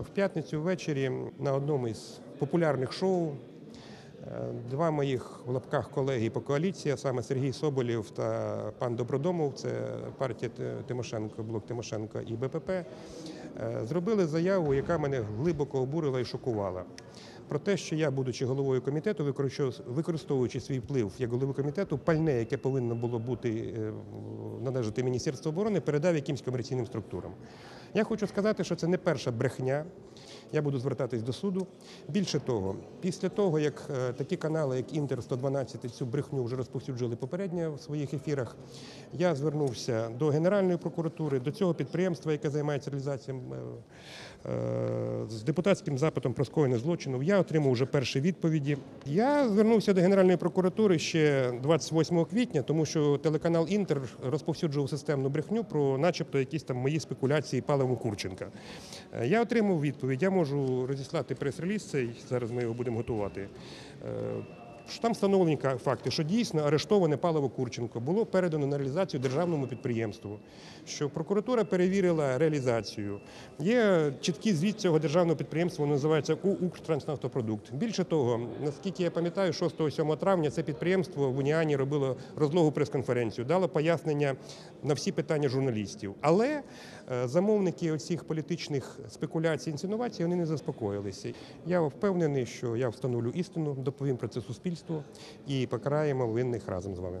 В п'ятницю ввечері на одному із популярних шоу е, два моїх в лапках колеги по коаліції, саме Сергій Соболєв та пан Добродомов, це партія Тимошенко, блок Тимошенко і БПП, е, зробили заяву, яка мене глибоко обурила і шокувала. Про те, що я, будучи головою комітету, використовуючи- свій вплив як голови комітету, пальне, яке повинно було бути е, належати Міністерству оборони, передав якимсь комерційним структурам. Я хочу сказати, що це не перша брехня. Я буду звертатись до суду. Більше того, після того, як е, такі канали, як Інтер 112, цю брехню вже розповсюджували попередньо в своїх ефірах, я звернувся до Генеральної прокуратури, до цього підприємства, яке займається реалізацією е, е, з депутатським запитом про скоєння злочину. Я отримав вже перші відповіді. Я звернувся до Генеральної прокуратури ще 28 квітня, тому що телеканал Інтер розповсюджував системну брехню про, начебто, якісь там мої спекуляції паливом Курченка. Е, Я отримав відповідь. Я можу розіслати прес-реліз цей. Зараз ми його будемо готувати. Що Там встановлені факти, що дійсно арештоване паливо Курченко було передано на реалізацію державному підприємству, що прокуратура перевірила реалізацію. Є чіткий звіт цього державного підприємства, воно називається «Укртранснафтопродукт». Більше того, наскільки я пам'ятаю, 6-7 травня це підприємство в Уніані робило розлогу прес-конференцію, дало пояснення на всі питання журналістів. Але е, замовники оцих політичних спекуляцій, інсинувацій, вони не заспокоїлися. Я впевнений, що я встановлю істину, доповім про це суспільству і покараємо винних разом з вами.